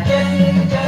again.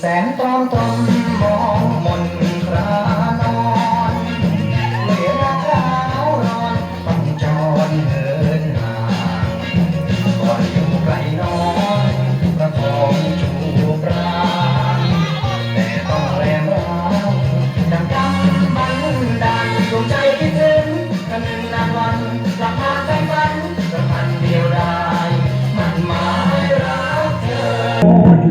แสงตรอมตรอมมองมน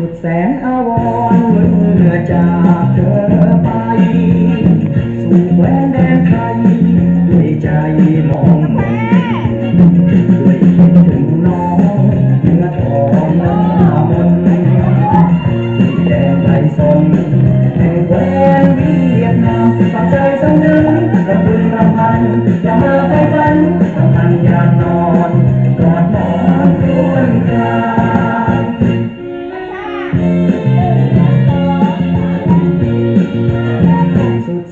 สุดแสงอาวรเมื่อจากเธอไปสู่แวนแดนไทยด้วยใจมอง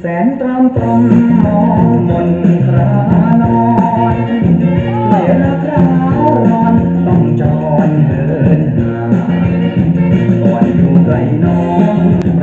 แสนตรามตำมองมนครานอนไหลระคราวนอนต้องจอนเดินหาก่อนอยู่ไกลน้อง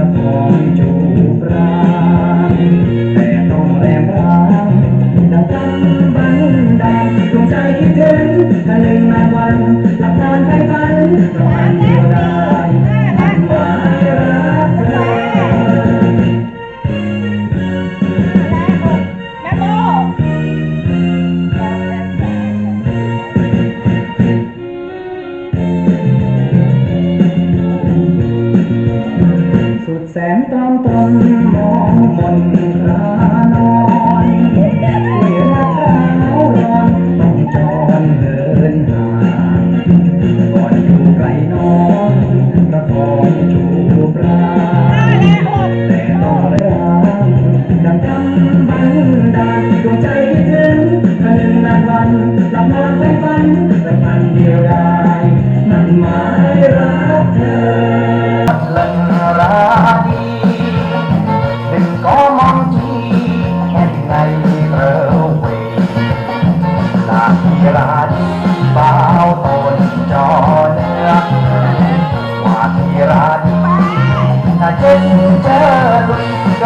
Amen.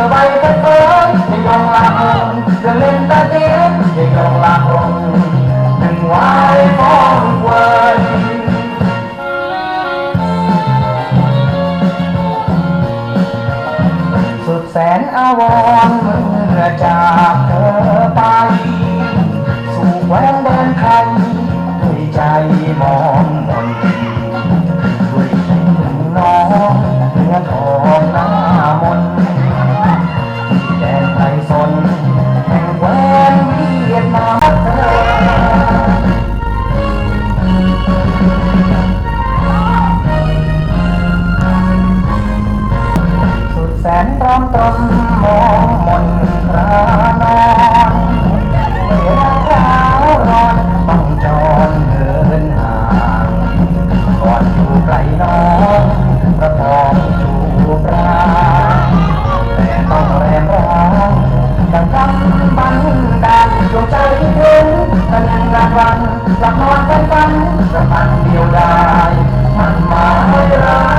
ไปสักคนที่กองลังจะเล่นตาเตี้ยที่กองลัง ตรมมองมนตรานอนเวลาร้าร้อนต้องจรเดินห่างก่อนอยู่ไกลน้องประคองจูบราแต่ต้องแรงร้างดังคำบันดาลดวงใจที่ถึงกันยังกลางวันหลับนอนฝันฝันสะพันเดียวดายมันมายร้าย